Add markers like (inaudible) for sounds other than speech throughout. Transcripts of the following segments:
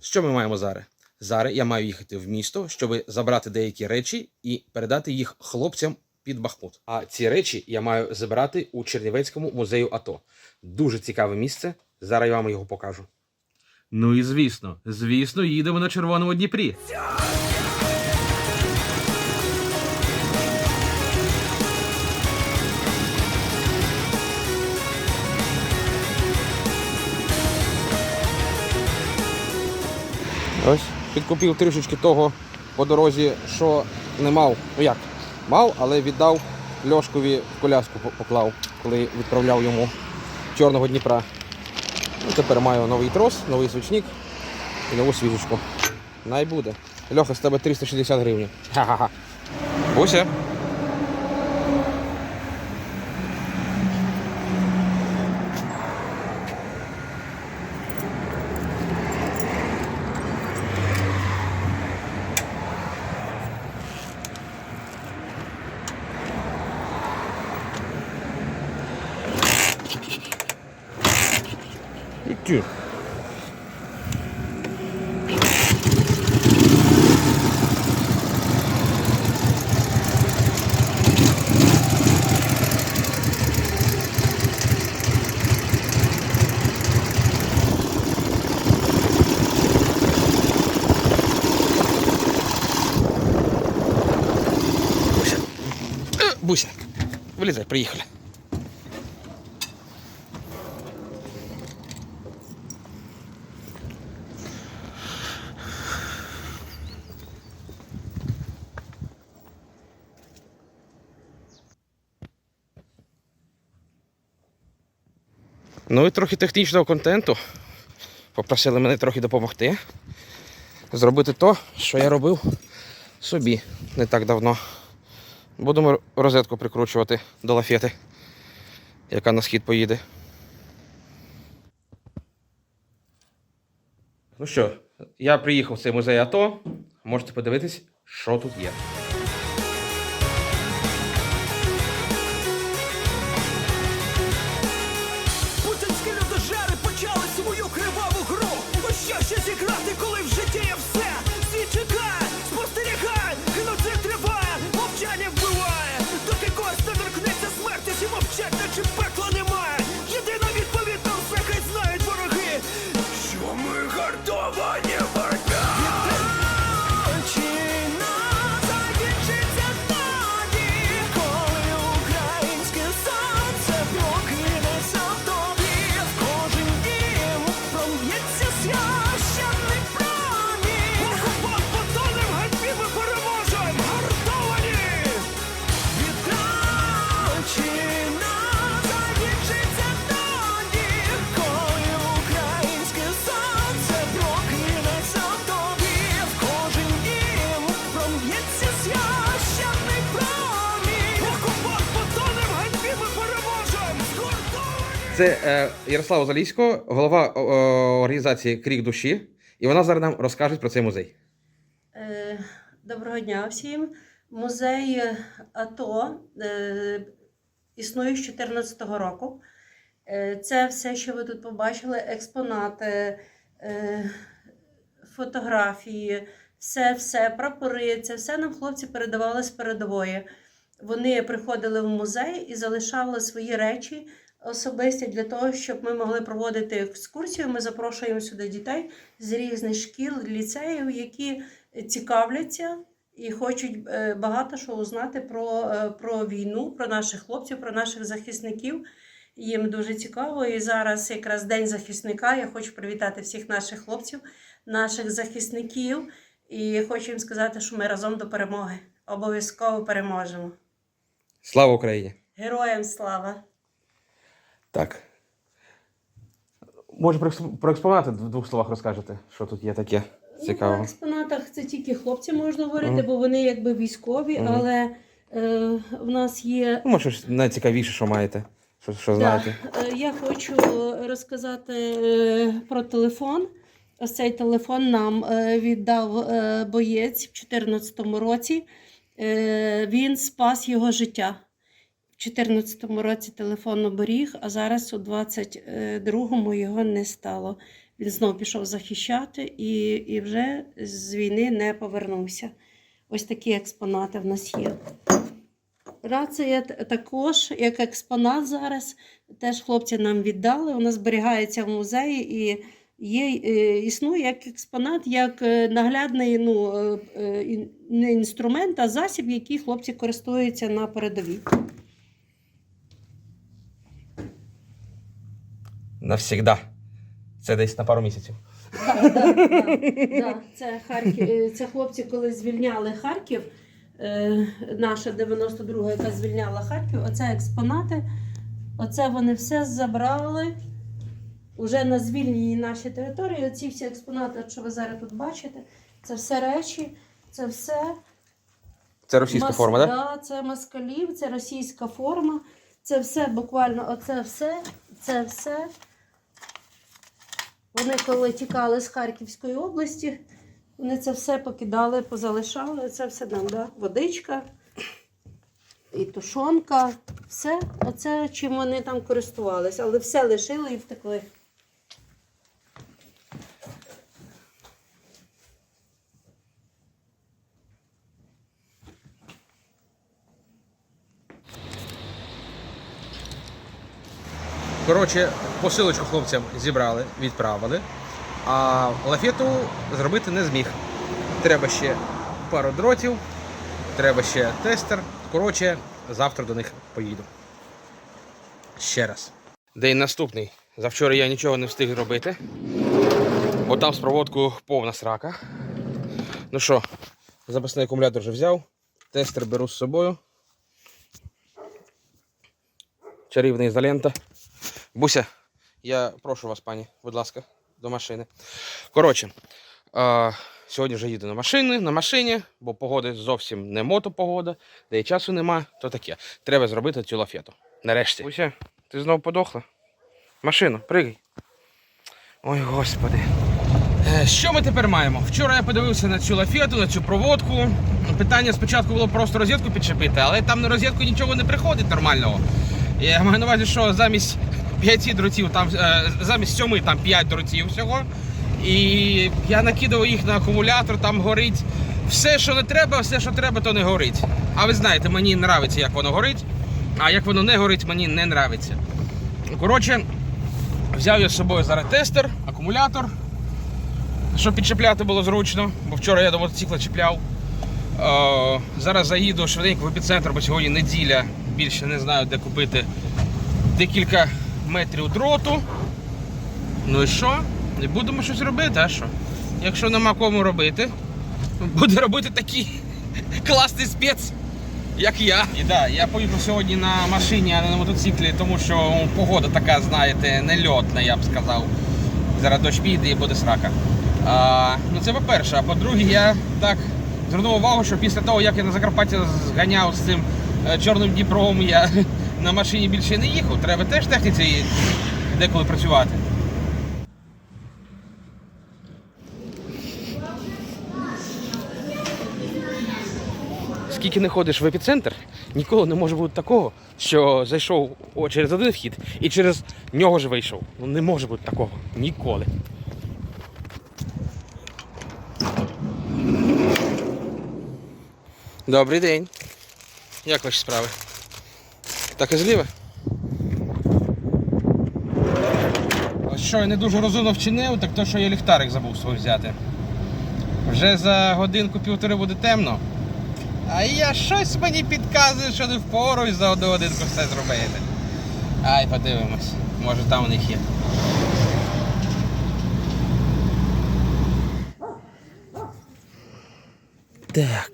Що ми маємо зараз? Зараз я маю їхати в місто, щоб забрати деякі речі і передати їх хлопцям під Бахмут. А ці речі я маю забрати у Чернівецькому музею АТО. Дуже цікаве місце. Зараз я вам його покажу. Ну і звісно, звісно, їдемо на червоному Дніпрі. Підкупив трішечки того по дорозі, що не мав. Ну як? Мав, але віддав Льошкові в коляску поклав, коли відправляв йому Чорного Дніпра. Ну, тепер маю новий трос, новий свічник і нову свіжечку. Най буде. Льоха, з тебе 360 гривень. Ха-ха-ха. Буся. Іди. Буся. Е, Буся. Вилізай, приїхали. Ну і трохи технічного контенту. Попросили мене трохи допомогти. Зробити то, що я робив собі не так давно. Будемо розетку прикручувати до лафети, яка на схід поїде. Ну що, я приїхав в цей музей АТО. Можете подивитись, що тут є. Це е, Ярослава Заліського, голова о, організації Крік душі. І вона зараз нам розкаже про цей музей. Е, Доброго дня всім. Музей е, АТО е, існує з 2014 року. Е, Це все, що ви тут побачили, експонати, е, фотографії, все, все, прапори, це все нам хлопці передавали з передової. Вони приходили в музей і залишали свої речі особисті для того, щоб ми могли проводити екскурсію. Ми запрошуємо сюди дітей з різних шкіл, ліцеїв, які цікавляться і хочуть е, багато що узнати про, е, про війну, про наших хлопців, про наших захисників. Їм дуже цікаво. І зараз якраз День захисника. Я хочу привітати всіх наших хлопців, наших захисників. І хочу їм сказати, що ми разом до перемоги. Обов'язково переможемо. Слава Україні! Героям слава! Так. Може, про, про експонати в двох словах розкажете, що тут є таке Ну, цікавого. на експонатах це тільки хлопці можна говорити, Мгм. бо вони якби військові, Мгм. але е, в нас є Ну, може, щось найцікавіше, що маєте, що, що знаєте. Так, е, я хочу розказати е, про телефон. Ось цей телефон нам е, віддав боєць в 2014 році. Він спас його життя. В 2014 році телефон оберіг, а зараз у 22-му його не стало. Він знов пішов захищати і, і вже з війни не повернувся. Ось такі експонати в нас є. Рація також, як експонат зараз, теж хлопці нам віддали. Вона зберігається в музеї і є, е, існує як експонат, як е, наглядний ну, е, не інструмент, а засіб, який хлопці користуються на передовій. Навсігда. Це десь на пару місяців. Так, да, да, да. Це, Харків, е, це хлопці, коли звільняли Харків, е, наша 92-га, яка звільняла Харків, оце експонати. Оце вони все забрали уже на звільненій нашій території. Оці всі експонати, що ви зараз тут бачите, це все речі, це все. Це російська Мас- форма, так? Да? Да, це москалів, це російська форма. Це все буквально, оце все, це все. Вони коли тікали з Харківської області, вони це все покидали, позалишали. Це все нам, да? водичка і тушонка. Все, оце чим вони там користувалися, але все лишили і втекли. Коротше, посилочку хлопцям зібрали, відправили, а лафету зробити не зміг. Треба ще пару дротів, треба ще тестер. Коротше, завтра до них поїду. Ще раз. День наступний. Завчора я нічого не встиг робити, бо там з проводкою повна срака. Ну що, запасний акумулятор вже взяв, тестер беру з собою. Чарівна ізолента. Буся, я прошу вас, пані, будь ласка, до машини. Коротше, е, сьогодні вже їду на машини, на машині, бо погода зовсім не мотопогода, де і часу нема, то таке. Треба зробити цю лафету. Нарешті. Буся, ти знову подохла? Машину, пригай. Ой, господи. Е, Що ми тепер маємо? Вчора я подивився на цю лафету, на цю проводку. Питання спочатку було просто розетку підчепити, але там на розетку нічого не приходить нормального. Я маю на увазі, що замість п'яти дротів, там е, замість сьоми там п'ять дротів всього. І я накидав їх на акумулятор, там горить. Все, що не треба, все, що треба, то не горить. А ви знаєте, мені подобається, як воно горить, а як воно не горить, мені не подобається. Коротше, взяв я з собою зараз тестер, акумулятор, щоб підчепляти було зручно, бо вчора я до мотоцикла чіпляв. Е, зараз заїду швиденько в епіцентр, бо сьогодні неділя, більше не знаю, де купити декілька метрів дроту. Ну і що? І будемо щось робити, а що? Якщо нема кому робити, буде робити такий (laughs) класний спец, як я. І да, я поїду сьогодні на машині, а не на мотоциклі, тому що ну, погода така, знаєте, нельотна, я б сказав. Зараз дощ піде і буде срака. А, ну це по-перше. А по-друге, я так звернув увагу, що після того, як я на Закарпаття зганяв з цим е, чорним Дніпром, я на машині більше не їхав. Треба теж техніці деколи працювати. Скільки не ходиш в епіцентр, ніколи не може бути такого, що зайшов о, через один вхід і через нього ж вийшов. Ну не може бути такого. Ніколи. Добрий день. Як ваші справи? Так і зліва? Що я не дуже розумно вчинив, так то, що я ліхтарик забув свій взяти. Вже за годинку-півтори буде темно. А я щось мені підказує, що не впоруюсь за одну годинку все зробити. Ай, подивимось. Може там у них є. Так.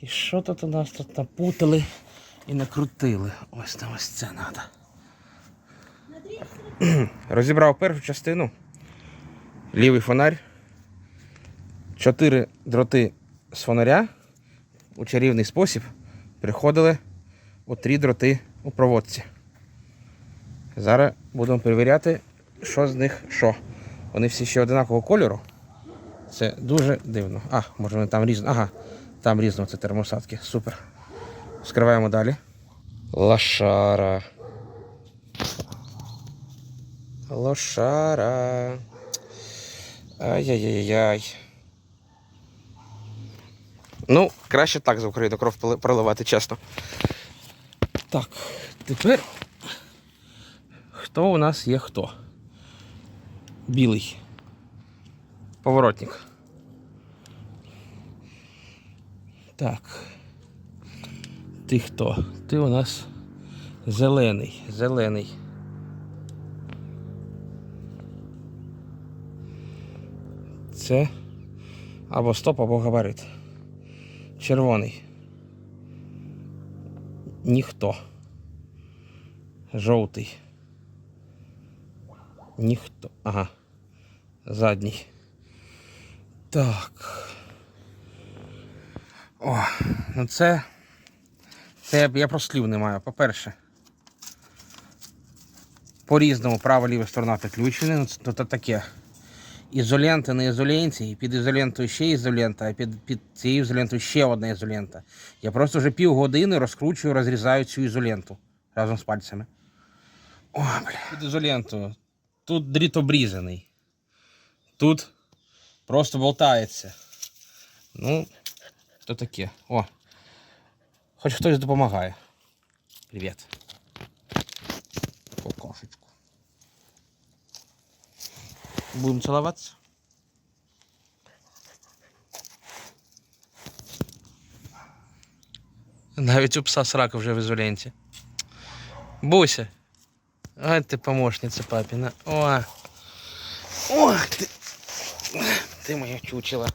І що тут у нас тут напутали і накрутили? Ось там ось це треба. (clears throat) Розібрав першу частину. Лівий фонарь. Чотири дроти з фонаря у чарівний спосіб приходили у три дроти у проводці. Зараз будемо перевіряти, що з них що. Вони всі ще одинакового кольору. Це дуже дивно. А, може вони там різно. Ага, там різно це термосадки. Супер. Скриваємо далі. Лошара. Лошара. Ай-яй-яй-яй. Ну, краще так за Україну кров проливати, чесно. Так, тепер. Хто у нас є хто? Білий. Поворотник. Так. Ти хто? Ти у нас зелений. Зелений. Це або стоп, або габарит. Червоний. Ніхто. Жовтий. Ніхто. Ага. Задній. Так. О, ну це. Це я- просто слів не маю. По-перше. По-різному права ліва сторона підключені. Ну, це то таке. Ізолента на ізоленті, і під ізолентою ще ізолента, а під, під цією ізолентою ще одна ізолента. Я просто вже півгодини розкручую, розрізаю цю ізоленту разом з пальцями. О, бля. Під ізолентою. Тут дріт обрізаний. Тут просто болтається. Ну, то таке. О. Хоч хтось допомагає. Привіт. Кокошечку. Будемо цілуватися? Навіть у пса срака вже в ізоленті. Буся. Ай ти помощниця папіна. О. Ох ти. Ти моя чучела.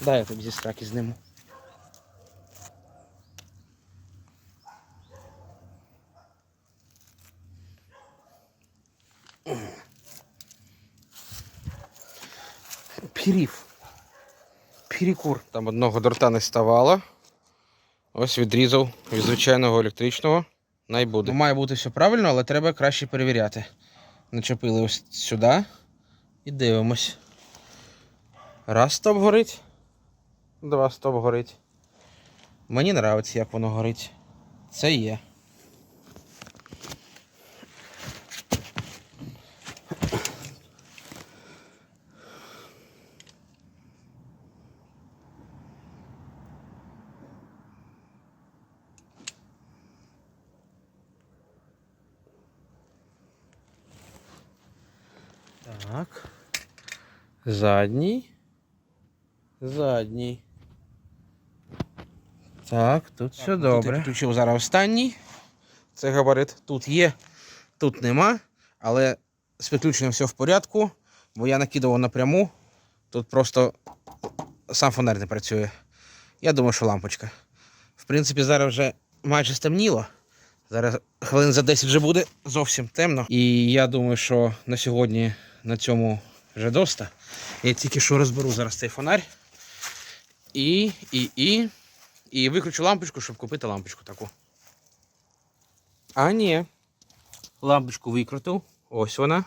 Дай я тобі зі сраки зніму. Пірів. Перекур. Там одного дорта не ставало. Ось відрізав від звичайного електричного. Найбуде. Має бути все правильно, але треба краще перевіряти. Начепили ось сюди і дивимось. Раз стоп горить. Два стоп горить. Мені подобається, як воно горить. Це є. Так. Задній. Задній. Так, тут все добре. Включив зараз останній. Це габарит. Тут є, тут нема. Але з підключенням все в порядку, бо я накидував напряму. Тут просто сам фонарь не працює. Я думаю, що лампочка. В принципі, зараз вже майже стемніло. Зараз хвилин за 10 вже буде зовсім темно. І я думаю, що на сьогодні на цьому вже доста. Я тільки що розберу зараз цей фонарь. І, і, і. І виключу лампочку, щоб купити лампочку таку. А ні. Лампочку викрутив. Ось вона.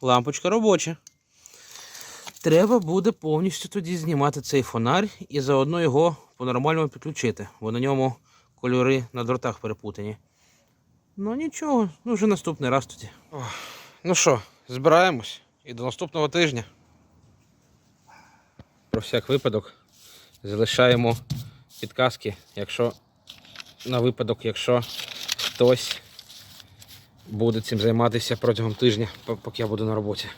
Лампочка робоча. Треба буде повністю тоді знімати цей фонарь і заодно його по-нормальному підключити, бо на ньому кольори на дротах перепутані. Ну нічого, ну вже наступний раз тоді. Ну що, збираємось і до наступного тижня. Про всяк випадок залишаємо підказки, якщо на випадок, якщо хтось буде цим займатися протягом тижня, поки я буду на роботі.